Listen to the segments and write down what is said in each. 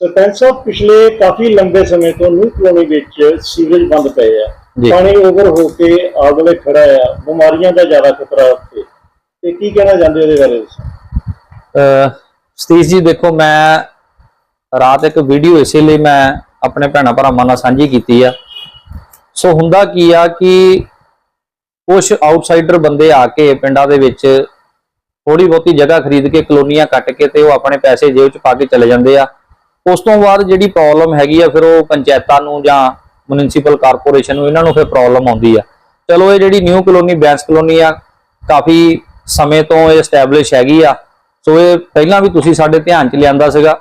ਸਰਪੰਚ ਸਾਹਿਬ ਪਿਛਲੇ ਕਾਫੀ ਲੰਬੇ ਸਮੇਂ ਤੋਂ ਨਿਊ ਕਲੋਨੀ ਵਿੱਚ ਸੀਵਰੇਜ ਬੰਦ ਪਏ ਆ। ਪਾਣੀ ਓਵਰ ਹੋ ਕੇ ਆਗਲੇ ਖੜਾ ਆ। ਬਿਮਾਰੀਆਂ ਦਾ ਜ਼ਿਆਦਾ ਖਤਰਾ ਉੱਥੇ। ਤੇ ਕੀ ਕਹਿਣਾ ਚਾਹੁੰਦੇ ਉਹਦੇ ਬਾਰੇ? ਅਹ ਸਤੀਸ਼ ਜੀ ਦੇਖੋ ਮੈਂ ਰਾਤ ਇੱਕ ਵੀਡੀਓ ਇਸੇ ਲਈ ਮੈਂ ਆਪਣੇ ਭੈਣਾਂ ਭਰਾਵਾਂ ਨਾਲ ਸਾਂਝੀ ਕੀਤੀ ਆ। ਸੋ ਹੁੰਦਾ ਕੀ ਆ ਕਿ ਕੁਝ ਆਊਟਸਾਈਡਰ ਬੰਦੇ ਆ ਕੇ ਪਿੰਡਾਂ ਦੇ ਵਿੱਚ ਥੋੜੀ ਬਹੁਤੀ ਜਗ੍ਹਾ ਖਰੀਦ ਕੇ ਕਲੋਨੀਆਂ ਕੱਟ ਕੇ ਤੇ ਉਹ ਆਪਣੇ ਪੈਸੇ ਜੇਬ 'ਚ ਪਾ ਕੇ ਚਲੇ ਜਾਂਦੇ ਆ। ਉਸ ਤੋਂ ਬਾਅਦ ਜਿਹੜੀ ਪ੍ਰੋਬਲਮ ਹੈਗੀ ਆ, ਫਿਰ ਉਹ ਪੰਚਾਇਤਾਂ ਨੂੰ ਜਾਂ ਮਿਊਨਿਸਪਲ ਕਾਰਪੋਰੇਸ਼ਨ ਨੂੰ ਇਹਨਾਂ ਨੂੰ ਫਿਰ ਪ੍ਰੋਬਲਮ ਆਉਂਦੀ ਆ। ਚਲੋ, ਇਹ ਜਿਹੜੀ ਨਿਊ ਕਲੋਨੀ ਬੈਂਸ ਕਲੋਨੀ ਆ, ਕਾਫੀ ਸਮੇਂ ਤੋਂ ਇਹ ਐਸਟੈਬਲਿਸ਼ ਹੈਗੀ ਆ। ਸੋ ਇਹ ਪਹਿਲਾਂ ਵੀ ਤੁਸੀਂ ਸਾਡੇ ਧਿਆਨ 'ਚ ਲਿਆਂਦਾ ਸੀਗਾ।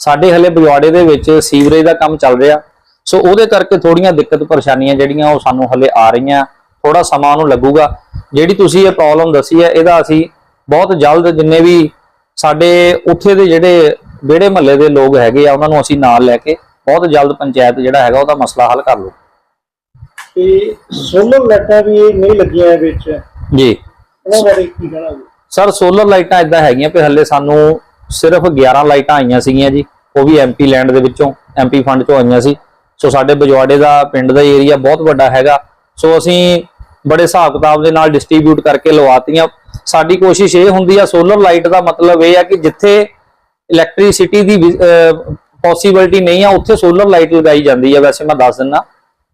ਸਾਡੇ ਹਲੇ ਬਜਵਾੜੇ ਦੇ ਵਿੱਚ ਸੀਵਰੇਜ ਦਾ ਕੰਮ ਚੱਲ ਰਿਹਾ। ਸੋ ਉਹਦੇ ਕਰਕੇ ਥੋੜੀਆਂ ਦਿੱਕਤ ਪਰੇਸ਼ਾਨੀਆਂ ਜਿਹੜੀਆਂ ਉਹ ਸਾਨੂੰ ਹਲੇ ਆ ਰਹੀਆਂ। ਥੋੜਾ ਸਮਾਂ ਉਹਨੂੰ ਲੱਗੂਗਾ। ਜਿਹੜੀ ਤੁਸੀਂ ਇਹ ਪ੍ਰੋਬਲਮ ਦੱਸੀ ਹੈ ਇਹਦਾ ਅਸੀਂ ਬਹੁਤ ਜਲਦ ਜਿੰਨੇ ਵੀ ਸਾਡੇ ਉੱਥੇ ਦੇ ਜਿਹੜੇ ਵਿਹੜੇ ਮਹੱਲੇ ਦੇ ਲੋਕ ਹੈਗੇ ਆ ਉਹਨਾਂ ਨੂੰ ਅਸੀਂ ਨਾਲ ਲੈ ਕੇ ਬਹੁਤ ਜਲਦ ਪੰਚਾਇਤ ਜਿਹੜਾ ਹੈਗਾ ਉਹਦਾ ਮਸਲਾ ਹੱਲ ਕਰ ਲੂ ਤੇ ਸੋਲਰ ਲਾਈਟਾਂ ਵੀ ਨਹੀਂ ਲੱਗੀਆਂ ਇਹ ਵਿੱਚ। ਜੀ। ਉਹਨਾਂ ਬਾਰੇ ਕੀ ਕਹਿਣਾ ਸਰ ਸੋਲਰ ਲਾਈਟਾਂ ਇਦਾਂ ਹੈਗੀਆਂ ਕਿ ਹੱਲੇ ਸਾਨੂੰ ਸਿਰਫ 11 ਲਾਈਟਾਂ ਆਈਆਂ ਸੀਗੀਆਂ ਜੀ ਉਹ ਵੀ ਐਮਪੀ ਲੈਂਡ ਦੇ ਵਿੱਚੋਂ ਐਮਪੀ ਫੰਡ ਚੋਂ ਆਈਆਂ ਸੀ। ਸੋ ਸਾਡੇ ਬਜਵਾੜੇ ਦਾ ਪਿੰਡ ਦਾ ਏਰੀਆ ਬਹੁਤ ਵੱਡਾ ਹੈਗਾ। ਸੋ ਅਸੀਂ ਬੜੇ ਹਿਸਾਬ ਕਿਤਾਬ ਦੇ ਨਾਲ ਡਿਸਟ੍ਰੀਬਿਊਟ ਕਰਕੇ ਲਵਾਤੀਆਂ। ਸਾਡੀ ਕੋਸ਼ਿਸ਼ ਇਹ ਹੁੰਦੀ ਆ ਸੋਲਰ ਲਾਈਟ ਦਾ ਮਤਲਬ ਇਹ ਆ ਕਿ ਜਿੱਥੇ ਇਲੈਕਟ੍ਰਿਸਿਟੀ ਦੀ ਪੋਸੀਬਿਲਿਟੀ ਨਹੀਂ ਆ, ਉੱਥੇ ਸੋਲਰ ਲਾਈਟ ਲਗਾਈ ਜਾਂਦੀ ਹੈ ਵੈਸੇ ਮੈਂ ਦੱਸ ਦਿੰਨਾ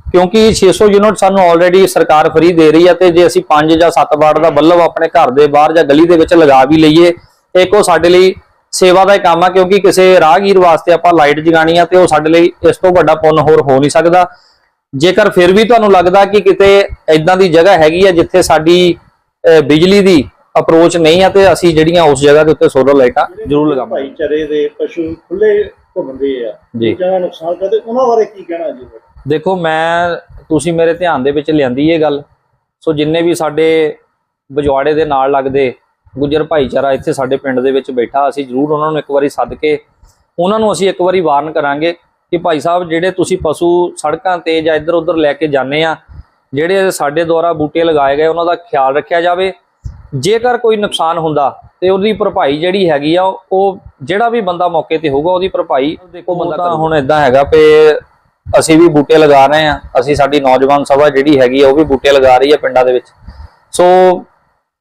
ਕਿਉਂਕਿ 600 ਯੂਨਿਟ ਸਾਨੂੰ ਆਲਰੇਡੀ ਸਰਕਾਰ ਫ੍ਰੀ ਦੇ ਰਹੀ ਹੈ ਤੇ ਜੇ ਅਸੀਂ 5 ਜਾਂ 7 ਵਾਟ ਦਾ ਬੱਲਬ ਆਪਣੇ ਘਰ ਦੇ ਬਾਹਰ ਜਾਂ ਗਲੀ ਦੇ ਵਿੱਚ ਲਗਾ ਵੀ ਲਈਏ, ਇੱਕ ਉਹ ਸਾਡੇ ਲਈ ਸੇਵਾ ਦਾ ਹੀ ਕੰਮ ਆ, ਕਿਉਂਕਿ ਕਿਸੇ ਰਾਹਗੀਰ ਵਾਸਤੇ ਆਪਾਂ ਲਾਈਟ ਜਗਾਣੀ ਆ ਤੇ ਉਹ ਸਾਡੇ ਲਈ ਇਸ ਤੋਂ ਵੱਡਾ ਪੁੰਨ ਹੋਰ ਹੋ ਨਹੀਂ ਸਕਦਾ। ਜੇਕਰ ਫਿਰ ਵੀ ਤੁਹਾਨੂੰ ਲੱਗਦਾ ਕਿ ਕਿਤੇ ਇਦਾਂ ਦੀ ਜਗ੍ਹਾ ਹੈਗੀ ਆ ਜਿੱਥੇ ਸਾਡੀ ਬਿਜਲੀ ਦੀ ਅਪਰੋਚ ਨਹੀਂ ਆ ਤੇ ਅਸੀਂ ਜਿਹੜੀਆਂ ਉਸ ਜਗ੍ਹਾ ਦੇ ਉੱਤੇ ਸੋਲਰ ਲਾਈਟਾਂ ਜ਼ਰੂਰ ਲਗਾਵਾਂਗੇ। ਭਾਈਚਾਰੇ ਦੇ ਪਸ਼ੂ ਖੁੱਲੇ ਘੁੰਮਦੇ ਆ ਜੀ। ਜਿਹੜਾ ਨੁਕਸਾਨ ਕਰਦੇ ਉਹਨਾਂ ਬਾਰੇ ਕੀ ਕਹਿਣਾ ਜੀ? ਦੇਖੋ ਮੈਂ ਤੁਸੀਂ ਮੇਰੇ ਧਿਆਨ ਦੇ ਵਿੱਚ ਲਿਆਂਦੀ ਇਹ ਗੱਲ। ਸੋ ਜਿੰਨੇ ਵੀ ਸਾਡੇ ਬਜਵਾੜੇ ਦੇ ਨਾਲ ਲੱਗਦੇ ਗੁੱਜਰ ਭਾਈਚਾਰਾ ਇੱਥੇ ਸਾਡੇ ਪਿੰਡ ਦੇ ਵਿੱਚ ਬੈਠਾ ਅਸੀਂ ਜ਼ਰੂਰ ਉਹਨਾਂ ਨੂੰ ਇੱਕ ਵਾਰੀ ਸੱਦ ਕੇ ਉਹਨਾਂ ਨੂੰ ਅਸੀਂ ਇੱਕ ਵਾਰੀ ਵਾਰਨ ਕਰਾਂਗੇ ਕਿ ਭਾਈ ਸਾਹਿਬ ਜਿਹੜੇ ਤੁਸੀਂ ਪਸ਼ੂ ਸੜਕਾਂ ਤੇ ਜਾਂ ਇੱਧਰ ਉੱਧਰ ਲੈ ਕੇ ਜਾਂਦੇ ਆ ਜਿਹੜੇ ਸਾਡੇ ਦੁਆਰਾ ਬੂਟੇ ਲਗਾਏ ਗਏ ਉਹਨਾਂ ਦਾ ਖਿਆਲ ਰੱਖਿਆ ਜਾਵੇ। ਜੇਕਰ ਕੋਈ ਨੁਕਸਾਨ ਹੁੰਦਾ ਤੇ ਉਹਦੀ ਭਰਪਾਈ ਜਿਹੜੀ ਹੈਗੀ ਆ ਉਹ ਜਿਹੜਾ ਵੀ ਬੰਦਾ ਮੌਕੇ ਤੇ ਹੋਊਗਾ ਉਹਦੀ ਭਰਪਾਈ ਦੇਖੋ ਬੰਦਾ ਤਾਂ ਹੁਣ ਇਦਾਂ ਹੈਗਾ ਪੇ ਅਸੀਂ ਵੀ ਬੂਟੇ ਲਗਾ ਰਹੇ ਆ ਅਸੀਂ ਸਾਡੀ ਨੌਜਵਾਨ ਸਭਾ ਜਿਹੜੀ ਹੈਗੀ ਆ ਉਹ ਵੀ ਬੂਟੇ ਲਗਾ ਰਹੀ ਆ ਪਿੰਡਾਂ ਦੇ ਵਿੱਚ। ਸੋ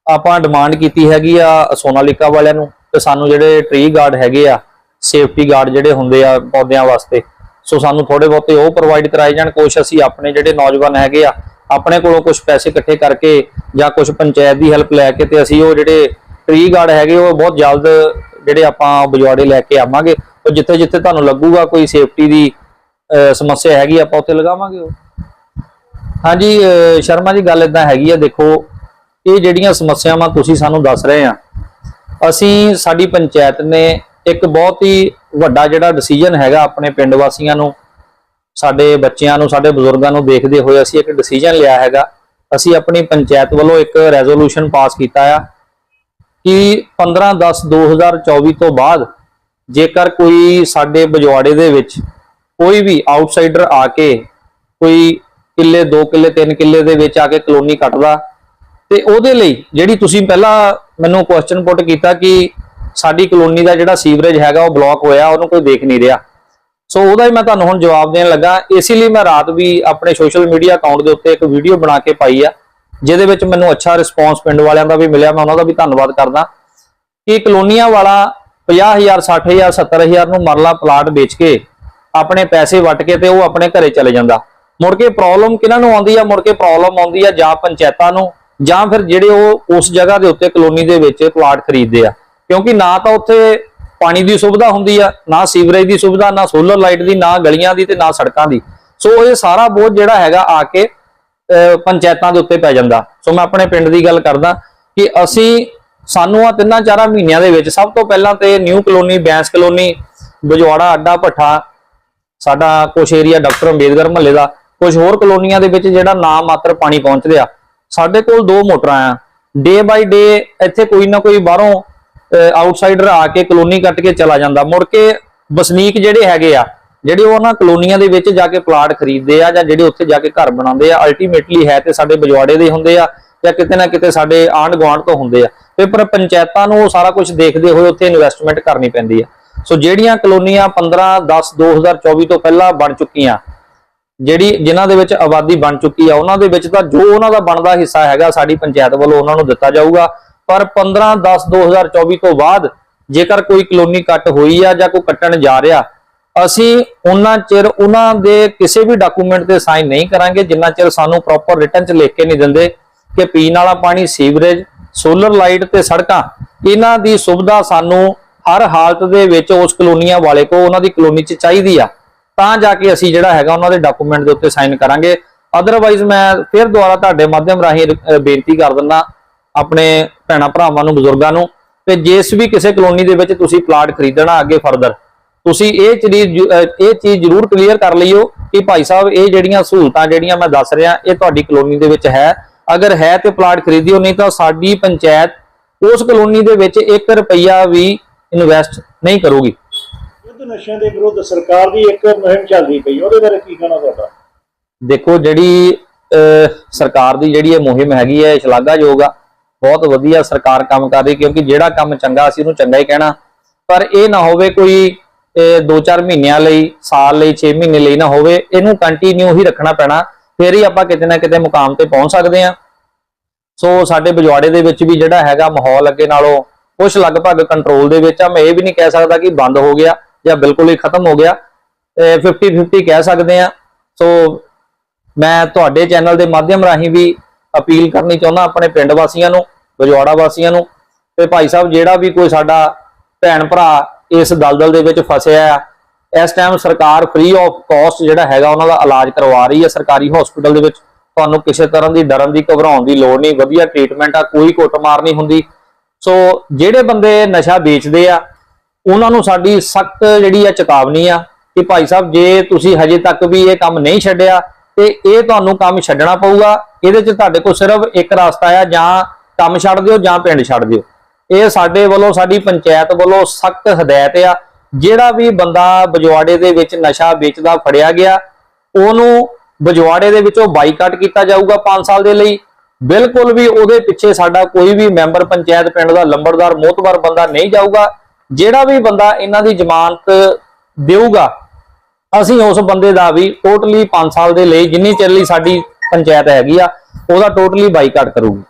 ਆਪਾਂ ਡਿਮਾਂਡ ਕੀਤੀ ਹੈਗੀ ਆ ਸੋਨਾਲੀਕਾ ਵਾਲਿਆਂ ਨੂੰ ਤੇ ਸਾਨੂੰ ਜਿਹੜੇ ਟਰੀ ਗਾਰਡ ਹੈਗੇ ਆ ਸੇਫਟੀ ਗਾਰਡ ਜਿਹੜੇ ਹੁੰਦੇ ਆ ਪੌਦਿਆਂ ਵਾਸਤੇ ਸੋ ਸਾਨੂੰ ਥੋੜੇ ਬਹੁਤੇ ਉਹ ਪ੍ਰੋਵਾਈਡ ਕਰਾਏ ਜਾਣ। ਕੁਛ ਅਸੀਂ ਆਪਣੇ ਜਿਹੜੇ ਨੌਜਵਾਨ ਹੈਗੇ ਆ ਆਪਣੇ ਕੋਲੋਂ ਕੁਝ ਪੈਸੇ ਇਕੱਠੇ ਕਰਕੇ ਜਾਂ ਕੁਝ ਪੰਚਾਇਤ ਦੀ ਹੈਲਪ ਲੈ ਕੇ ਤੇ ਅਸੀਂ ਉਹ ਜਿਹੜੇ ਟ੍ਰੀ ਗਾਰਡ ਹੈਗੇ, ਉਹ ਬਹੁਤ ਜਲਦ ਜਿਹੜੇ ਆਪਾਂ ਬਜਵਾੜੇ ਲੈ ਕੇ ਆਵਾਂਗੇ। ਉਹ ਜਿੱਥੇ ਜਿੱਥੇ ਤੁਹਾਨੂੰ ਲੱਗੂਗਾ ਕੋਈ ਸੇਫਟੀ ਦੀ ਸਮੱਸਿਆ ਹੈਗੀ, ਆਪਾਂ ਉੱਥੇ ਲਗਾਵਾਂਗੇ ਉਹ। ਹਾਂਜੀ ਸ਼ਰਮਾ ਜੀ, ਗੱਲ ਇਦਾਂ ਹੈਗੀ ਆ, ਦੇਖੋ, ਇਹ ਜਿਹੜੀਆਂ ਸਮੱਸਿਆਵਾਂ ਤੁਸੀਂ ਸਾਨੂੰ ਦੱਸ ਰਹੇ ਆ, ਅਸੀਂ ਸਾਡੀ ਪੰਚਾਇਤ ਨੇ ਇੱਕ ਬਹੁਤ ਹੀ ਵੱਡਾ ਜਿਹੜਾ ਡਿਸੀਜਨ ਹੈਗਾ ਆਪਣੇ ਪਿੰਡ ਵਾਸੀਆਂ ਨੂੰ, ਸਾਡੇ ਬੱਚਿਆਂ ਨੂੰ, ਸਾਡੇ ਬਜ਼ੁਰਗਾਂ ਨੂੰ ਦੇਖਦੇ ਹੋਏ ਅਸੀਂ ਇੱਕ ਡਿਸੀਜਨ ਲਿਆ ਹੈਗਾ। ਅਸੀਂ ਆਪਣੀ ਪੰਚਾਇਤ ਵੱਲੋਂ ਇੱਕ ਰੈਜ਼ੋਲੂਸ਼ਨ ਪਾਸ ਕੀਤਾ ਆ ਕਿ 15/10/2024 ਤੋਂ ਬਾਅਦ ਜੇਕਰ ਕੋਈ ਸਾਡੇ ਬਜਵਾੜੇ ਦੇ ਵਿੱਚ ਕੋਈ ਵੀ ਆਊਟਸਾਈਡਰ ਆ ਕੇ ਕੋਈ ਕਿੱਲੇ 2 ਕਿੱਲੇ 3 ਕਿੱਲੇ ਦੇ ਵਿੱਚ ਆ ਕੇ ਕਲੋਨੀ ਕੱਟਦਾ ਤੇ ਉਹਦੇ ਲਈ ਜਿਹੜੀ ਤੁਸੀਂ ਪਹਿਲਾਂ ਮੈਨੂੰ ਕੁਐਸਚਨ ਪੁੱਟ ਕੀਤਾ ਕਿ ਸਾਡੀ ਕਲੋਨੀ ਦਾ ਜਿਹੜਾ ਸੀਵਰੇਜ ਹੈਗਾ ਉਹ ਬਲੌਕ ਹੋਇਆ, ਉਹਨੂੰ ਕੋਈ ਦੇਖ ਨਹੀਂ ਰਿਹਾ। ਸੋ ਉਹਦਾ ਹੀ ਮੈਂ ਤੁਹਾਨੂੰ ਹੁਣ ਜਵਾਬ ਦੇਣ ਲੱਗਾ। ਇਸੇ ਲਈ ਮੈਂ ਰਾਤ ਵੀ ਆਪਣੇ ਸੋਸ਼ਲ ਮੀਡੀਆ ਅਕਾਊਂਟ ਦੇ ਉੱਤੇ ਇੱਕ ਵੀਡੀਓ ਬਣਾ ਕੇ ਪਾਈ ਆ, ਜਿਹਦੇ ਵਿੱਚ ਮੈਨੂੰ ਅੱਛਾ ਰਿਸਪੌਂਸ ਪਿੰਡ ਵਾਲਿਆਂ ਦਾ ਵੀ ਮਿਲਿਆ। ਮੈਂ ਉਹਨਾਂ ਦਾ ਵੀ ਧੰਨਵਾਦ ਕਰਦਾ। ਕਿ ਕਲੋਨੀਆਂ ਵਾਲਾ 50000 60000 70000 ਨੂੰ ਮਰਲਾ ਪਲਾਟ ਵੇਚ ਕੇ ਆਪਣੇ ਪੈਸੇ ਵਟ ਕੇ ਤੇ ਉਹ ਆਪਣੇ ਘਰੇ ਚਲੇ ਜਾਂਦਾ। ਮੁੜ ਕੇ ਪ੍ਰੋਬਲਮ ਕਿਹਨਾਂ ਨੂੰ ਆਉਂਦੀ ਆ? ਮੁੜ ਕੇ ਪ੍ਰੋਬਲਮ ਆਉਂਦੀ ਆ ਜਾਂ ਪੰਚਾਇਤਾਂ ਨੂੰ, ਜਾਂ ਫਿਰ ਜਿਹੜੇ ਉਹ ਉਸ ਜਗ੍ਹਾ ਦੇ ਉੱਤੇ ਕਲੋਨੀ ਦੇ ਵਿੱਚ ਪਲਾਟ ਖਰੀਦਦੇ ਆ। ਕਿਉਂਕਿ ਨਾ ਤਾਂ ਉੱਥੇ ਪਾਣੀ ਦੀ ਸੁਵਿਧਾ ਹੁੰਦੀ ਆ, ਨਾ ਸੀਵਰੇਜ ਦੀ ਸੁਵਿਧਾ, ਨਾ ਸੋਲਰ ਲਾਈਟ ਦੀ, ਨਾ ਗਲੀਆਂ ਦੀ ਤੇ ਨਾ ਸੜਕਾਂ ਦੀ। ਸੋ ਇਹ ਸਾਰਾ ਬੋਝ ਜਿਹੜਾ ਹੈਗਾ ਆ ਕੇ ਪੰਚਾਇਤਾਂ ਦੇ ਉੱਤੇ ਪੈ ਜਾਂਦਾ। ਸੋ ਮੈਂ ਆਪਣੇ ਪਿੰਡ ਦੀ ਗੱਲ ਕਰਦਾ ਕਿ ਅਸੀਂ ਸਾਨੂੰ ਆ ਤਿੰਨਾਂ ਚਾਰਾਂ ਮਹੀਨਿਆਂ ਦੇ ਵਿੱਚ ਸਭ ਤੋਂ ਪਹਿਲਾਂ ਤੇ new colony Bains colony Bajwara, ਅੱਡਾ, ਭੱਠਾ, ਸਾਡਾ ਕੁਛ ਏਰੀਆ ਡਾਕਟਰ ਅੰਬੇਦਕਰ ਮਹੱਲੇ ਦਾ ਕੁਝ ਹੋਰ ਕਲੋਨੀਆਂ ਦੇ ਵਿੱਚ ਜਿਹੜਾ ਨਾ ਮਾਤਰ ਪਾਣੀ ਪਹੁੰਚਦੇ ਆ। ਸਾਡੇ ਕੋਲ ਦੋ ਮੋਟਰਾਂ ਆ। ਡੇ ਬਾਈ ਡੇ ਇੱਥੇ ਕੋਈ ਨਾ ਕੋਈ ਬਾਹਰੋਂ ਆਊਟਸਾਈਡਰ ਆ ਕੇ ਕਲੋਨੀ ਕੱਟ ਕੇ ਚਲਾ ਜਾਂਦਾ। ਮੁੜ ਕੇ ਵਸਨੀਕ ਜਿਹੜੇ ਹੈਗੇ ਆ, ਜਿਹੜੇ ਉਹ ਨਾ ਕਲੋਨੀਆਂ ਦੇ ਵਿੱਚ ਜਾ ਕੇ ਪਲਾਟ ਖਰੀਦਦੇ ਆ ਜਾਂ ਜਿਹੜੇ ਉੱਥੇ ਜਾ ਕੇ ਘਰ ਬਣਾਉਂਦੇ ਆ ਅਲਟੀਮੇਟਲੀ ਹੈ ਤੇ ਸਾਡੇ ਬਜਵਾੜੇ ਦੇ ਹੁੰਦੇ ਆ ਜਾਂ ਕਿਤੇ ਨਾ ਕਿਤੇ ਸਾਡੇ ਆਂਢ ਗੁਆਂਢ ਤੋਂ ਹੁੰਦੇ ਆ। ਤੇ ਪਰ ਪੰਚਾਇਤਾਂ ਨੂੰ ਉਹ ਸਾਰਾ ਕੁਝ ਦੇਖਦੇ ਹੋਏ ਉੱਥੇ ਇਨਵੈਸਟਮੈਂਟ ਕਰਨੀ ਪੈਂਦੀ ਆ। ਸੋ ਜਿਹੜੀਆਂ ਕਲੋਨੀਆਂ 15 10 2024 ਤੋਂ ਪਹਿਲਾਂ ਬਣ ਚੁੱਕੀਆਂ, ਜਿਹੜੀ ਜਿਨ੍ਹਾਂ ਦੇ ਵਿੱਚ ਆਬਾਦੀ ਬਣ ਚੁੱਕੀ ਆ, ਉਹਨਾਂ ਦੇ ਵਿੱਚ ਤਾਂ ਜੋ ਉਹਨਾਂ ਦਾ ਬਣਦਾ ਹਿੱਸਾ ਹੈਗਾ ਸਾਡੀ ਪੰਚਾਇਤ ਵੱਲੋਂ ਉਹਨਾਂ ਨੂੰ ਦਿੱਤਾ ਜਾਊਗਾ। ਪਰ 15 10 2024 ਤੋਂ ਬਾਅਦ ਜੇਕਰ ਕੋਈ ਕਲੋਨੀ ਕੱਟ ਹੋਈ ਆ ਜਾਂ ਕੋਈ ਕੱਟਣ ਜਾ ਰਿਹਾ, ਅਸੀਂ ਉਹਨਾਂ ਚਿਰ ਉਹਨਾਂ ਦੇ ਕਿਸੇ ਵੀ ਡਾਕੂਮੈਂਟ ਤੇ ਸਾਈਨ ਨਹੀਂ ਕਰਾਂਗੇ, ਜਿੰਨਾ ਚਿਰ ਸਾਨੂੰ ਪ੍ਰੋਪਰ ਰਿਟਰਨ ਚ ਲਿਖ ਕੇ ਨਹੀਂ ਦਿੰਦੇ ਕਿ ਪੀਣ ਵਾਲਾ ਪਾਣੀ ਸੀਵਰੇਜ ਸੋਲਰ ਲਾਈਟ ਤੇ ਸੜਕਾਂ, ਇਹਨਾਂ ਦੀ ਸੁਵਿਧਾ ਸਾਨੂੰ ਹਰ ਹਾਲਤ ਦੇ ਵਿੱਚ ਉਸ ਕਲੋਨੀਆਂ ਵਾਲੇ ਕੋ ਉਹਨਾਂ ਦੀ ਕਲੋਨੀ ਚ ਚਾਹੀਦੀ ਆ। ਤਾਂ ਜਾ ਕੇ ਅਸੀਂ ਜਿਹੜਾ ਹੈਗਾ ਉਹਨਾਂ ਦੇ ਡਾਕੂਮੈਂਟ ਦੇ ਉੱਤੇ ਸਾਈਨ ਕਰਾਂਗੇ। ਅਦਰਵਾਈਜ਼ ਮੈਂ ਫਿਰ ਦੁਬਾਰਾ ਤੁਹਾਡੇ ਮਾਧਿਅਮ ਰਾਹੀਂ ਬੇਨਤੀ ਕਰ ਦਿੰਦਾ ਆਪਣੇ ਭੈਣਾ ਭਰਾਵਾਂ ਨੂੰ ਬਜ਼ੁਰਗਾਂ ਨੂੰ ਕਿ ਜਿਸ ਵੀ ਕਿਸੇ ਕਲੋਨੀ ਦੇ ਵਿੱਚ ਤੁਸੀਂ ਪਲਾਟ ਖਰੀਦਣਾ ਅੱਗੇ ਫਰਦਰ ਤੁਸੀਂ ਇਹ ਚੀਜ਼ ਇਹ ਚੀਜ਼ ਜ਼ਰੂਰ ਕਲੀਅਰ ਕਰ ਲਈਓ ਕਿ ਭਾਈ ਸਾਹਿਬ ਇਹ ਜਿਹੜੀਆਂ ਸਹੂਲਤਾਂ ਜਿਹੜੀਆਂ ਮੈਂ ਦੱਸ ਰਿਹਾ ਇਹ ਤੁਹਾਡੀ ਕਲੋਨੀ ਦੇ ਵਿੱਚ ਹੈ। ਅਗਰ ਹੈ ਤੇ ਪਲਾਟ ਖਰੀਦਿਓ ਨਹੀਂ ਤਾਂ ਸਾਡੀ ਪੰਚਾਇਤ ਉਸ ਕਲੋਨੀ ਦੇ ਵਿੱਚ 1 ਰੁਪਈਆ ਵੀ ਇਨਵੈਸਟ ਨਹੀਂ ਕਰੂਗੀ। ਯੁੱਧ ਨਸ਼ਿਆਂ ਦੇ ਵਿਰੁੱਧ ਸਰਕਾਰ ਦੀ ਇੱਕ ਮੁਹਿੰਮ ਚੱਲ ਰਹੀ ਪਈ ਉਹਦੇ ਬਾਰੇ ਕੀ ਕਹਿਣਾ ਤੁਹਾਡਾ? ਦੇਖੋ ਜਿਹੜੀ ਸਰਕਾਰ ਦੀ ਜਿਹੜੀ ਇਹ ਮੁਹਿੰਮ ਹੈਗੀ ਹੈ ਸ਼ਲਾਘਾਯੋਗ ਆ। ਬਹੁਤ ਵਧੀਆ ਸਰਕਾਰ ਕੰਮ ਕਰ ਰਹੀ ਕਿਉਂਕਿ ਜਿਹੜਾ ਕੰਮ ਚੰਗਾ ਅਸੀਂ ਉਹਨੂੰ ਚੰਗਾ ਹੀ ਕਹਿਣਾ। ਪਰ ਇਹ ਨਾ ਹੋਵੇ ਕੋਈ 2-4 ਮਹੀਨਿਆਂ ਲਈ, ਸਾਲ ਲਈ 6 ਮਹੀਨੇ ਲਈ ਨਾ ਹੋਵੇ, ਇਹਨੂੰ ਕੰਟੀਨਿਊ ਹੀ ਰੱਖਣਾ ਪੈਣਾ। ਫਿਰ ਹੀ ਆਪਾਂ ਕਿਤੇ ਨਾ ਕਿਤੇ ਮੁਕਾਮ ਤੇ ਪਹੁੰਚ ਸਕਦੇ ਹਾਂ। ਸੋ ਸਾਡੇ ਬਜਵਾੜੇ ਦੇ ਵਿੱਚ ਵੀ ਜਿਹੜਾ ਹੈਗਾ ਮਾਹੌਲ ਅੱਗੇ ਨਾਲੋਂ ਕੁਝ ਲਗਭਗ ਕੰਟਰੋਲ ਦੇ ਵਿੱਚ ਆ। ਮੈਂ ਇਹ ਵੀ ਨਹੀਂ ਕਹਿ ਸਕਦਾ ਕਿ ਬੰਦ ਹੋ ਗਿਆ ਜਾਂ ਬਿਲਕੁਲ ਹੀ ਖਤਮ ਹੋ ਗਿਆ। 50 50 ਕਹਿ ਸਕਦੇ ਆ ਸੋ ਮੈਂ ਤੁਹਾਡੇ ਚੈਨਲ ਦੇ ਮਾਧਿਅਮ ਰਾਹੀਂ ਵੀ ਅਪੀਲ ਕਰਨੀ ਚਾਹੁੰਦਾ ਆਪਣੇ ਪਿੰਡ ਵਾਸੀਆਂ ਨੂੰ ਬਜਵਾੜਾ ਵਾਸੀਆਂ ਨੂੰ ਤੇ ਭਾਈ ਸਾਹਿਬ ਜਿਹੜਾ ਵੀ ਕੋਈ ਸਾਡਾ ਭੈਣ ਭਰਾ ਇਸ ਦਲਦਲ ਦੇ ਵਿੱਚ ਫਸਿਆ ਆ, ਇਸ ਟਾਈਮ ਸਰਕਾਰ ਫ੍ਰੀ ਆਫ ਕਾਸਟ ਜਿਹੜਾ ਹੈਗਾ ਉਹਨਾਂ ਦਾ ਇਲਾਜ ਕਰਵਾ ਰਹੀ ਹੈ ਸਰਕਾਰੀ ਹਸਪੀਟਲ ਦੇ ਵਿੱਚ, ਤੁਹਾਨੂੰ ਕਿਸੇ ਤਰ੍ਹਾਂ ਦੀ ਡਰਨ ਦੀ ਘਬਰਾਉਣ ਦੀ ਲੋੜ ਨਹੀਂ, ਵਧੀਆ ਟ੍ਰੀਟਮੈਂਟ ਆ, ਕੋਈ ਕੁੱਟਮਾਰ ਨਹੀਂ ਹੁੰਦੀ। ਸੋ ਜਿਹੜੇ ਬੰਦੇ ਨਸ਼ਾ ਵੇਚਦੇ ਆ, ਉਹਨਾਂ ਨੂੰ ਸਾਡੀ ਸਖਤ ਜਿਹੜੀ ਆ ਚੇਤਾਵਨੀ ਆ ਕਿ ਭਾਈ ਸਾਹਿਬ, ਜੇ ਤੁਸੀਂ ਹਜੇ ਤੱਕ ਵੀ ਇਹ ਕੰਮ ਨਹੀਂ ਛੱਡਿਆ, ਤੇ ਇਹ ਤੁਹਾਨੂੰ ਕੰਮ ਛੱਡਣਾ ਪਊਗਾ। ਇਹਦੇ 'ਚ ਤੁਹਾਡੇ ਕੋਲ ਸਿਰਫ ਇੱਕ ਰਸਤਾ ਆ, ਜਾਂ ਕੰਮ ਛੱਡ ਦਿਓ ਜਾਂ ਪਿੰਡ ਛੱਡ ਦਿਓ। ਇਹ ਸਾਡੇ ਵੱਲੋਂ, ਸਾਡੀ ਪੰਚਾਇਤ ਵੱਲੋਂ ਸਖਤ ਹਦਾਇਤ ਆ। ਜਿਹੜਾ ਵੀ ਬੰਦਾ ਬਜਵਾੜੇ ਦੇ ਵਿੱਚ ਨਸ਼ਾ ਵੇਚਦਾ, ਫੜਿਆ ਗਿਆ, ਉਹਨੂੰ ਬਜਵਾੜੇ ਦੇ ਵਿੱਚੋਂ ਬਾਈਕਾਟ ਕੀਤਾ ਜਾਊਗਾ 5 ਸਾਲ ਦੇ ਲਈ। ਬਿਲਕੁਲ ਵੀ ਉਹਦੇ ਪਿੱਛੇ ਸਾਡਾ ਕੋਈ ਵੀ ਮੈਂਬਰ ਪੰਚਾਇਤ ਪਿੰਡ ਦਾ ਲੰਬੜਦਾਰ ਮੋਤਬਰ ਬੰਦਾ ਨਹੀਂ ਜਾਊਗਾ। ਜਿਹੜਾ ਵੀ ਬੰਦਾ ਇਹਨਾਂ ਦੀ ਜ਼ਮਾਨਤ ਦੇਊਗਾ, ਅਸੀਂ ਉਸ ਬੰਦੇ ਦਾ ਵੀ ਟੋਟਲੀ 5 ਸਾਲ ਦੇ ਲਈ, ਜਿੰਨੀ ਚਿਰ ਲਈ ਸਾਡੀ ਪੰਚਾਇਤ ਹੈਗੀ ਆ ਉਹਦਾ ਟੋਟਲੀ ਬਾਈਕਾਟ ਕਰੂਗੀ।